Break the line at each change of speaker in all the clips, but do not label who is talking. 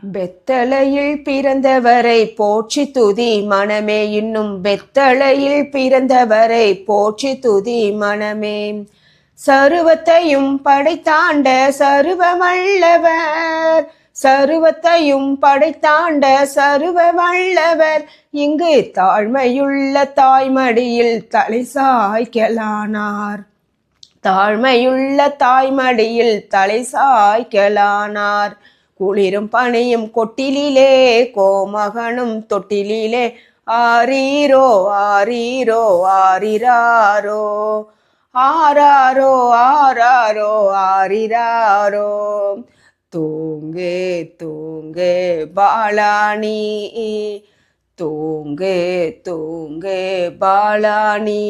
பெத்தளையில் பிறந்தவரை போற்றி துதி மனமே. இன்னும் பெத்தளையில் பிறந்தவரை போற்றி துதி மனமே. சருவத்தையும் படைத்தாண்ட சருவமல்லவர் சருவத்தையும் படைத்தாண்ட சருவ வல்லவர் இங்கு தாழ்மையுள்ள தாய்மடியில் தலை சாய்க்கலானார். தாழ்மையுள்ள தாய்மடியில் தலை சாய்க்கலானார். குளிரும் பனியும் கொட்டிலே கோமகனும் தொட்டிலே ஆரீரோ ஆரீரோ ஆரிராரோ. ஆராரோ ஆராரோ ஆரிராரோ. தூங்கே தூங்கே பாலாணி. தூங்கே தூங்கே பாலாணி.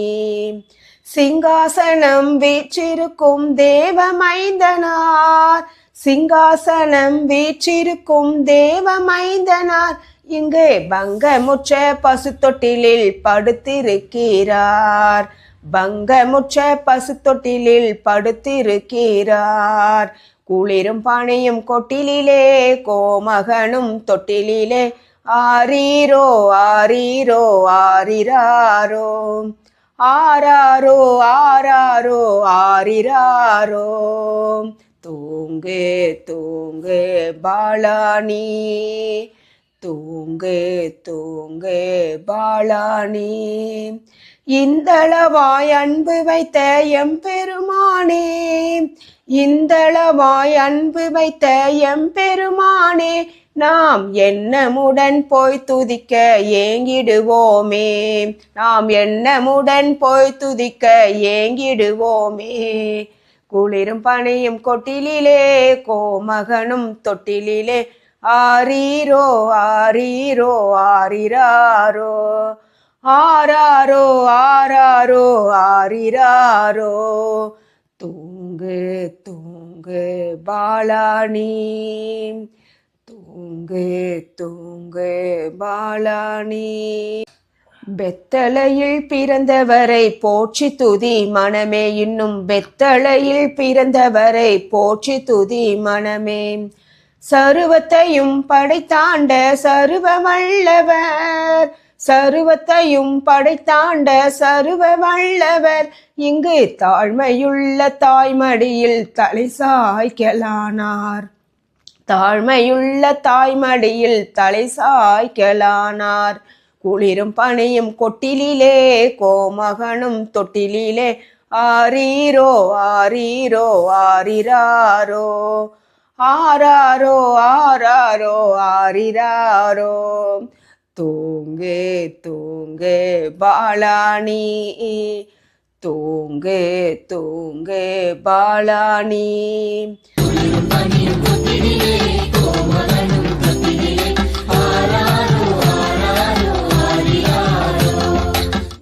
சிங்காசனம் வீச்சிருக்கும் தேவமைந்தனார் சிங்காசனம் வீற்றிருக்கும் தேவமைந்தனார் இங்கு பங்கமுற்ற பசு தொட்டிலில் படுத்திருக்கிறார். பங்கமுற்ற பசு தொட்டிலில் படுத்திருக்கிறார். குளிரும் பானையும் கொட்டிலிலே கோமகனும் தொட்டிலிலே. ஆரீரோ ஆரீரோ ஆரிராரோ. ஆராரோ ஆராரோ ஆரிராரோ. தூங்கே தூங்கே பாலானி. தூங்கே தூங்கே பாலானி. இந்தளவாய் அன்பு வைத்த எம்பெருமானே இந்தளவாய் அன்பு வைத்த எம்பெருமானே நாம் என்னமுடன் போய் துதிக்க ஏங்கிடுவோமே. நாம் என்னமுடன் போய் துதிக்க ஏங்கிடுவோமே. குளிரும் பனியும் கொட்டிலே கோமகனும் தொட்டிலே ஆரீரோ ஆரீரோ ஆரிராரோ. ஆராரோ ஆராரோ ஆரிராரோ. தூங்கு தூங்கு பாலானி தூங்கு தூங்கு பாலானி பெத்தளையில் பிறந்தவரை போற்றி துதி மனமே. இன்னும் பெத்தளையில் பிறந்தவரை போற்றி துதி மனமே. சருவத்தையும் படைத்தாண்ட சருவமல்லவர். சருவத்தையும் படைத்தாண்ட சருவ வல்லவர் இங்கு தாழ்மையுள்ள தாய்மடியில் தலை சாய்க்கலானார். தாழ்மையுள்ள தாய்மடியில் தலை சாய்க்கலானார். குளிரும் பனியும் கொட்டிலே கோமகனும் தொட்டிலே ஆரீரோ ஆரீரோ ஆரிராரோ. ஆராரோ ஆராரோ ஆரிராரோ. தூங்கே தூங்கே பாலானி தூங்கே தூங்கே பாலானி
பனி கொத்திலே